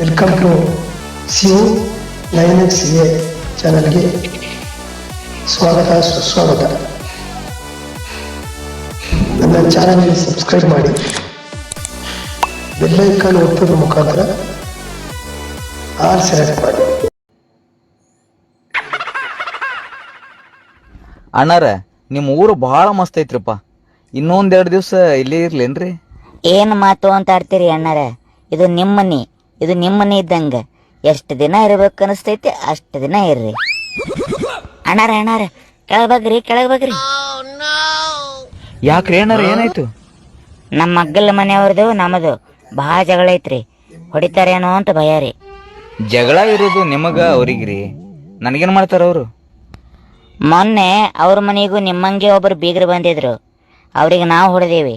Welcome to C U nine X A ಚಾನಲ್ಗೆ ಸ್ವಾಗತ ಸುಸ್ವಾಗತ. ನನ್ನ ಚಾನಲ್ಗೆ ಸಬ್ಸ್ಕ್ರೈಬ್ ಮಾಡಿ. ಬೆಲ್ಲೈಕಾನ್ ಒತ್ತೋದ್ರ ಮುಖಾಂತರ ಆರ್ ಸೆಲೆಕ್ಟ್ ಮಾಡಿ. ಅಣ್ಣಾರ ನಿಮ್ಮ ಊರು ಬಹಳ ಮಸ್ತ್ ಐತ್ರಿಪ್ಪ. ಇನ್ನೊಂದೆರಡು ದಿವಸ ಇಲ್ಲೇ ಇರ್ಲೇನ್ರಿ? ಏನ್ ಮಾತು ಅಂತ ಆಡ್ತೀರಿ ಅಣ್ಣಾರ? ಇದು ನಿಮ್ಮನಿ. ಇದು ನಿಮ್ಮನೆ ಇದ್ದಂಗ. ಎಷ್ಟು ದಿನ ಇರಬೇಕು ಅನಿಸ್ತೈತಿ ಅಷ್ಟು ದಿನ ಇರ್ರಿ. ಅಣ್ಣಾರ ಅಣ್ಣಾರ ಕೆಳಗ್ರಿ ಬಗ್ರಿ ಕೆಳಗ್ ಬಗ್ರಿ ಯಾಕ್ರಿ ಅಣ್ಣಾರ ಏನಾಯ್ತು? ನಮ್ಮ ಮಗ್ಗಲ ಮನೆಯವ್ರದ್ದು ನಮ್ಮದು ಭಾಳ ಜಗಳ ಐತ್ರಿ. ಹೊಡಿತಾರೇನೋ ಅಂತ ಭಯ ರೀ. ಜಗಳ ಇರೋದು ನಿಮಗ ಅವ್ರಿಗ್ರಿ. ನನಗೇನು ಮಾಡ್ತಾರ ಅವರು? ಮೊನ್ನೆ ಅವ್ರ ಮನೆಗೂ ನಿಮ್ಮಂಗೆ ಒಬ್ಬರು ಬೀಗರು ಬಂದಿದ್ರು. ಅವ್ರಿಗೆ ನಾವು ಹೊಡೆದೇವಿ.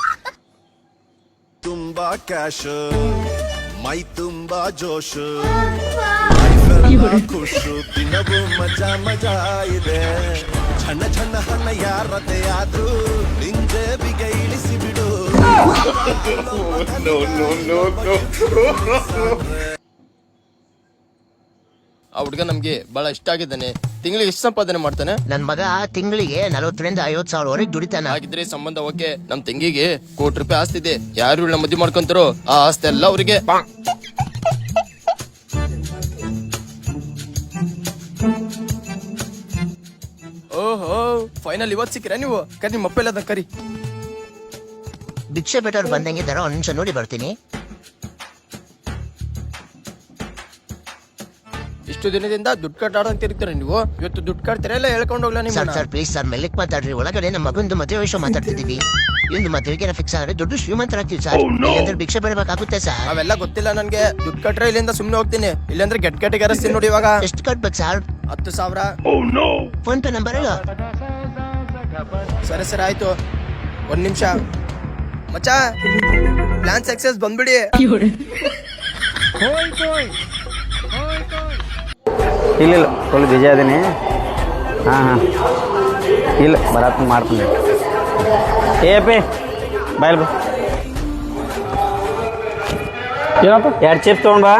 ತುಂಬಾ ಕ್ಯಾಶ್ ಮೈ ತುಂಬಾ ಜೋಶ್. ಖುಷು ದಿನವೂ ಮಜಾ ಮಜಾ ಇದೆ. ಸಣ್ಣ ಸಣ್ಣ ಹಣ ಯಾರತೆ ಆದ್ರೂ ನಿಂಜೆ ಬಿಗ ಇಳಿಸಿ ಬಿಡು. ಆ ಹುಡುಗ ನಮ್ಗೆ ಬಹಳ ಇಷ್ಟ ಆಗಿದ್ದಾನೆ. ತಿಂಗಳಿಗೆ ಎಷ್ಟು ಸಂಪಾದನೆ ಮಾಡ್ತಾನೆ? ನನ್ನ ಮಗ ತಿಂಗಳಿಗೆ ನಲವತ್ತರಿಂದ ಐವತ್ ಸಾವಿರವರೆಗೆ ದುಡಿತಾನ. ಹಾಗಿದ್ರೆ ಸಂಬಂಧ ಓಕೆ ನಮ್ ತಂಗಿಗೆ ಕೋಟಿ ರೂಪಾಯಿ ಆಸ್ತಿ ಇದೆ. ಯಾರು ಇವ್ಳನ್ನ ಮದ್ವೆ ಮಾಡ್ಕೊಂತಾರೋ ಆ ಆಸ್ತಿ ಎಲ್ಲ ಅವರಿಗೆ. ಓಹೋ ಫೈನಲ್ ಇವತ್ ಸಿಕ್ಕಿರ ನೀವು? ಕರಿ ನಿಮ್ಮ ಅಪ್ಪ ಎಲ್ಲ ಕರಿ. ಭಿಕ್ಷೆ ಬೆಟ್ಟವ್ರು ಬಂದಂಗಿದ್ದಾರ ಒಂದ್ ನಿಮಿಷ ನೋಡಿ ಬರ್ತೀನಿ. ಇಷ್ಟು ದಿನದಿಂದ ದುಡ್ಡು ಕಟ್ಟಾಡಂತ ಇರ್ತೀರ ನೀವು? ಇವತ್ತು ದುಡ್ಡು ಕಟ್ತೀರ ಎಲ್ಲ ಹೇಳ್ಕೊಂಡು ಹೋಗ್ಲಾ ಸರ್ ನಿಮ್ಮ ಸರ್ ಪ್ಲೀಸ್ ಸರ್ ಮೆಲ್ಲಕ್ ಮಾತಾಡ್ರಿ. ಒಳಗಡೆ ನಮ್ಮ ಮಗಂದು ಮದುವೆ ವಿಷಯ ಮಾತಾಡ್ತಿದ್ದೀವಿ. ಇಂದು ಮದುವೆಗೆ ಫಿಕ್ಸ್ ಆದ್ರೆ ದೊಡ್ಡ ಶ್ರೀಮಂತರಾಗ್ತೀವಿ ಸರ್. ಇಲ್ಲಾಂದ್ರೆ ಭಿಕ್ಷೆ ಬರಬೇಕಾಗುತ್ತೆ ಸರ್. ಅವೆಲ್ಲ ಗೊತ್ತಿಲ್ಲ ನನ್ಗೆ. ದುಡ್ಡು ಕಟ್ರೆ ಇಲ್ಲಿಂದ ಸುಮ್ನೆ ಹೋಗ್ತೀನಿ. ಇಲ್ಲಾಂದ್ರೆ ಗೆಟ್ ಗೆಟ್ಟಿಗೆ ಅರಸ್ತೀನಿ ನೋಡಿ ಇವಾಗ. ಎಷ್ಟು ಕಟ್ಬೇಕು ಸರ್? ಹತ್ತು ಸಾವಿರ. ಫೋನ್ ಪೇ ನಂಬರ್ ಸರಿ ಸರಿ ಆಯ್ತು. ಒಂದ್ ನಿಮಿಷ. ಮಚ್ಚಾ ಪ್ಲಾನ್ ಸಕ್ಸಸ್ ಬಂದ್ಬಿಡಿ. ಇಲ್ಲ ಇಲ್ಲ. ಫುಲ್ ಬಿಜಿ ಅದೀನಿ. ಹಾಂ ಹಾಂ. ಇಲ್ಲ ಬರತ್ತ ಮಾಡ್ತೀನಿ. ಏ ಪಿ ಬಾಯ್ ಬಾ. ಏನಪ್ಪ? ಎರಡು ಚಿಪ್ ತೊಗೊಂಡ್ಬಾ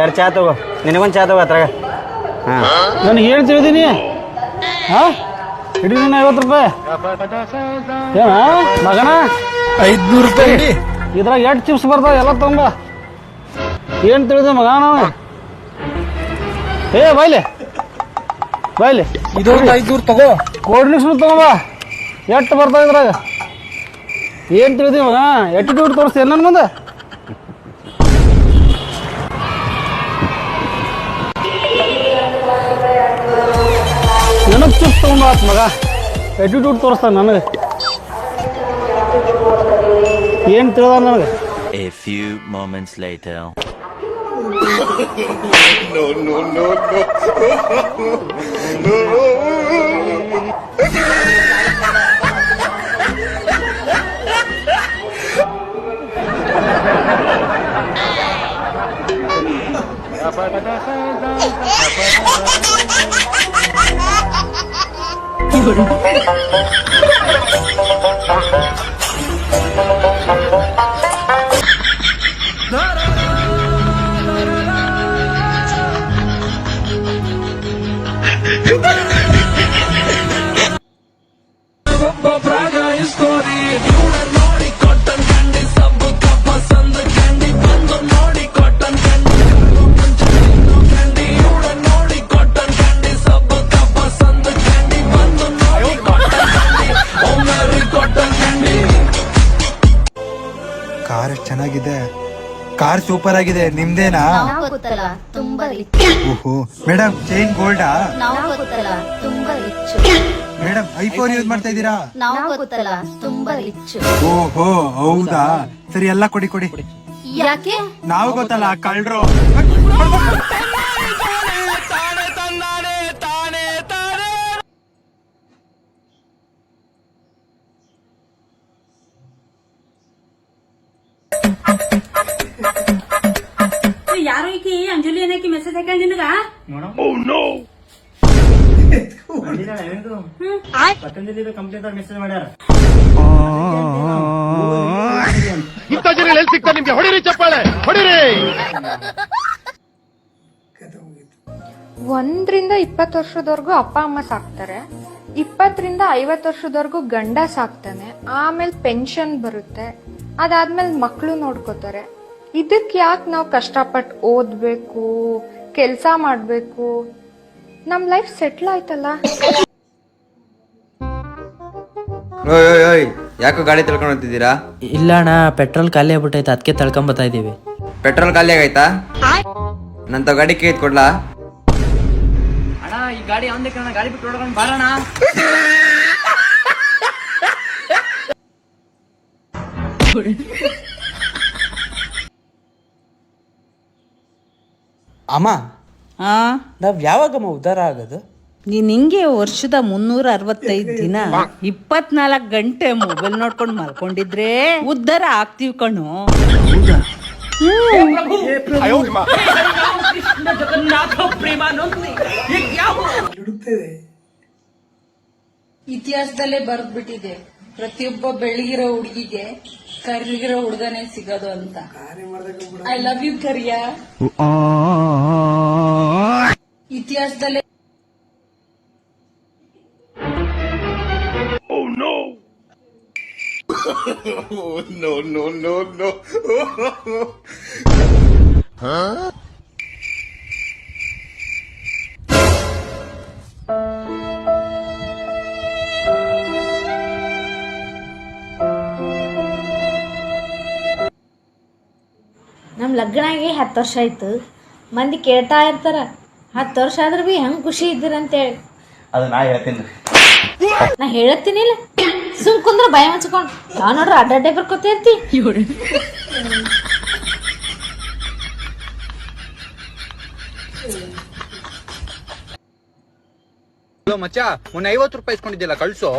ಎರಡು ಚಾ ತಗೋ. ನಿನಗೊಂದು ಚಾ ತಗೋ ಅದ್ರಾಗ. ಹಾಂ. ನನಗೆ ಏನು ತಿಳಿದೀನಿ ಹಾಂ? ಇಡೀ ನೀನು ಐವತ್ತು ರೂಪಾಯಿ. ಏನ ಮಗನ? ಐದ್ನೂರು ರೂಪಾಯಿ. ಇದ್ರಾಗ ಎರಡು ಚಿಪ್ಸ್ ಬರ್ತಾವ ಎಲ್ಲ ತೊಗೊಂಬ ಏನು ತಿಳಿದ ಮಗ ನಾವು ಏ ಬಾಯ್ಲೆ. ಬಾಯ್ಲೆ. ಇದು ಐದ್ನೂರು ತಗೋ. ಕೋಲ್ಡ್ ಡ್ರಿಂಕ್ಸ್ ತಗೊಂಬ. ಎಷ್ಟು ಬರ್ತಾವ ಇದ್ರಾಗ? ಏನು ತಿಳಿದೀವ ಮಗ ಎಟ್ಟಿಟ್ಯೂಡ್ ತೋರಿಸ್ತೀನಿ ನನ್ನ ಮುಂದೆ? ನನಗೆ ಚುಪ್ ತಗೊಂಡು ಆತ್ ಮಗ. ಎಟಿಟ್ಯೂಡ್ ತೋರಿಸ್ತಾನೆ ನನಗೆ? ಏನು ತಿಳಿದ ನನಗೆ? A few moments later. no, no, no, no. no. You're car super ಆಗಿದೆ ನಿಮ್ದೇನಾ? ನಾವು ಗೊತ್ತಲ್ಲ ತುಂಬಾ ರಿಚ್ ಓಹೋ ಮೇಡಮ್ ಚೈನ್ ಗೋಲ್ಡಾ ನಾವು ಗೊತ್ತಲ್ಲ ತುಂಬಾ ರಿಚ್ ಮೇಡಮ್ ಐಫೋನ್ ಯೂಸ್ ಮಾಡ್ತಾ ಇದ್ದೀರಾ? ನಾವು ಗೊತ್ತಲ್ಲ ತುಂಬಾ ರಿಚ್ ಓಹೋ ಹೌದಾ? ಸರಿ ಎಲ್ಲ ಕೊಡಿ ಕೊಡಿ. ಯಾಕೆ? ನಾವು ಗೊತ್ತಲ್ಲ ಕಳ್ರು. ಹಾಕಿ ನಿನಗ? ಕಂಪ್ನಿ ಮೆಸೇಜ್ ಮಾಡ್ಯಾರ. ಒಂದರಿಂದ ಇಪ್ಪತ್ತು ವರ್ಷದವರೆಗೂ ಅಪ್ಪ ಅಮ್ಮ ಸಾಕ್ತಾರೆ. ಇಪ್ಪತ್ತರಿಂದ ಐವತ್ತು ವರ್ಷದವರೆಗೂ ಗಂಡ ಸಾಕ್ತಾನೆ. ಆಮೇಲೆ ಪೆನ್ಷನ್ ಬರುತ್ತೆ. ಅದಾದ್ಮೇಲೆ ಮಕ್ಕಳು ನೋಡ್ಕೋತಾರೆ. ಇದಕ್ಕೆ ಯಾಕೆ ನಾವು ಕಷ್ಟಪಟ್ಟು ಓದಬೇಕು ಕೆಲಸ ಮಾಡಬೇಕು? ನಮ್ಮ ಲೈಫ್ ಸೆಟ್ಲ್ ಆಯ್ತಲ್ಲ? ಓಯ್ ಓಯ್ ಓಯ್ ಯಾಕೋ ಗಾಡಿ ತಳ್ಕೊಂಡು ಹೋಗ್ತಿದ್ದೀರಾ? ಇಲ್ಲ ಅಣ್ಣ ಪೆಟ್ರೋಲ್ ಖಾಲಿ ಆಗ್ಬಿಟ್ಟೈತೆ ಅದಕ್ಕೆ ತಳ್ಕೊಂಬತ್ತಾ ಇದೀವಿ. ಪೆಟ್ರೋಲ್ ಖಾಲಿ ಆಗೈತಾ? ನಂತ ಗಾಡಿ ಕೈ ಕೊಡ್ಲಾ? ಅಣ್ಣ ಈ ಗಾಡಿ ಕಣ ಗಾಡಿ ಬಿಟ್ಟು ಹೊಡ್ಕೊಂಡು ಬಾರಣ ಅಮ್ಮ ಹಾ ನಾವ್ ಯಾವಾಗಮ್ಮ ಉದ್ಧಾರ ಆಗೋದು? ನೀನ್ ಹಿಂಗೆ ವರ್ಷದ ಮುನ್ನೂರ ಅರವತ್ತೈದು ದಿನ ಇಪ್ಪತ್ನಾಲ್ಕು ಗಂಟೆ ಮೊಬೈಲ್ ನೋಡ್ಕೊಂಡು ಮಲ್ಕೊಂಡಿದ್ರೆ ಉದ್ಧಾರ ಆಗ್ತೀವಿ ಕಣು. ಇತಿಹಾಸದಲ್ಲೇ ಬರ್ದ್ಬಿಟ್ಟಿದೆ. ಪ್ರತಿಯೊಬ್ಬ ಬೆಳಗಿರೋ ಹುಡುಗಿಗೆ ಕರಿಗಿರೋ ಹುಡುಗನೇ ಸಿಗೋದು ಅಂತ. I love you Kariya. ಇತಿಹಾಸದಲ್ಲೇ ನಮ್ ಲಗ್ನ ಆಗಿ ಹತ್ತು ವರ್ಷ ಆಯ್ತು. ಮಂದಿ ಕೇಳ್ತಾ ಇರ್ತಾರ. ಹತ್ತು ವರ್ಷ ಆದ್ರೂ ಬಿ ಹೆಂಗ್ ಖುಷಿ ಇದ್ದೀರಂತೇಳಿ. ಅದು ನಾ ಹೇಳ್ತೀನಿ ನಾ ಹೇಳತ್ತೀನಿಲ್ಲ ಸುಮ್ ಕುಂದ್ರ ಭಯ ಮುಚ್ಕೊಂಡ್ ನಾವ್ ನೋಡ್ರ ಅಡ್ಡಡ್ಡೆ ಬರ್ಕೊತ ಇರ್ತಿ. ಮಚ್ಚ ಮೊನ್ನೆ ಐವತ್ತು ರೂಪಾಯಿ ಇಸ್ಕೊಂಡಿದ್ದಿಲ್ಲ ಕಳ್ಸು.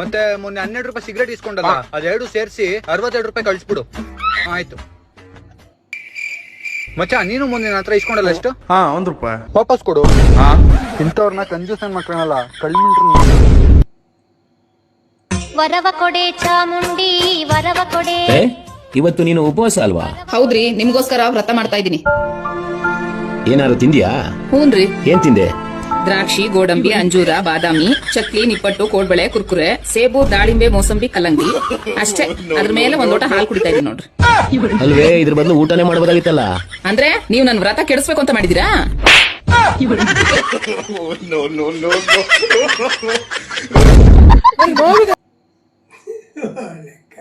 ಮತ್ತೆ ಮೊನ್ನೆ ಹನ್ನೆರಡು ರೂಪಾಯಿ ಸಿಗರೇಟ್ ಇಸ್ಕೊಂಡಲ್ಲ ಅದೆರಡು ಸೇರಿಸಿ ಅರವತ್ತೆರಡು ರೂಪಾಯಿ ಕಳ್ಸಿಬಿಡು. ಆಯ್ತು. ಮಚ್ಚ ನೀನು ಮುಂದೆ ನನ್ನ ಹತ್ರ ಇಸ್ಕೊಂಡಲ್ಲ ಎಷ್ಟು? ಹಾ ಒಂದ್ ರೂಪಾಯಿ. ವಾಪಸ್ ಕೊಡು. ಹಾ. ಇಂಥವ್ರನ್ನ ಕಂಜೂಸನ್ ಮಾಡ್ಕೊಳಲ್ಲ ಕಳ್ಮಿಂಟ್ರು ವರವ ಕೊಡೆ ಚಾಮುಂಡಿ ವರವ ಕೊಡೆ. ಇವತ್ತು ನೀನು ಉಪವಾಸ ಅಲ್ವಾ? ಹೌದ್ರಿ ನಿಮ್ಗೋಸ್ಕರ ವ್ರತ ಮಾಡ್ತಾ ಇದೀನಿ ಏನಾದ್ರು ತಿಂದ್ಯಾ? ಹೂನ್ರಿ. ಏನ್ ತಿಂದೆ? ದ್ರಾಕ್ಷಿ ಗೋಡಂಬಿ ಅಂಜೂರ ಬಾದಾಮಿ ಚಕ್ಲಿ ನಿಪ್ಪಟ್ಟು ಕೋಡ್ಬಳೆ ಕುರ್ಕುರೆ ಸೇಬು ದಾಳಿಂಬೆ ಮೋಸಂಬಿ ಕಲ್ಲಂಗಡಿ. ಅಷ್ಟೇ. ಅದ್ರ ಮೇಲೆ ಒಂದ್ ಲೋಟ ಹಾಲು ಕುಡಿತಾ ಇದೀನಿ ನೋಡ್ರಿ. ಅಲ್ವೇ ಇದ್ರ ಬದಲು ಊಟನೇ ಮಾಡಬಹುದಾಗಿತ್ತಲ್ಲ ಅಂದ್ರೆ ನೀವು ನನ್ನ ವ್ರತ ಕೆಡಿಸ್ಬೇಕು ಅಂತ ಮಾಡಿದೀರಾ ನೋ oh,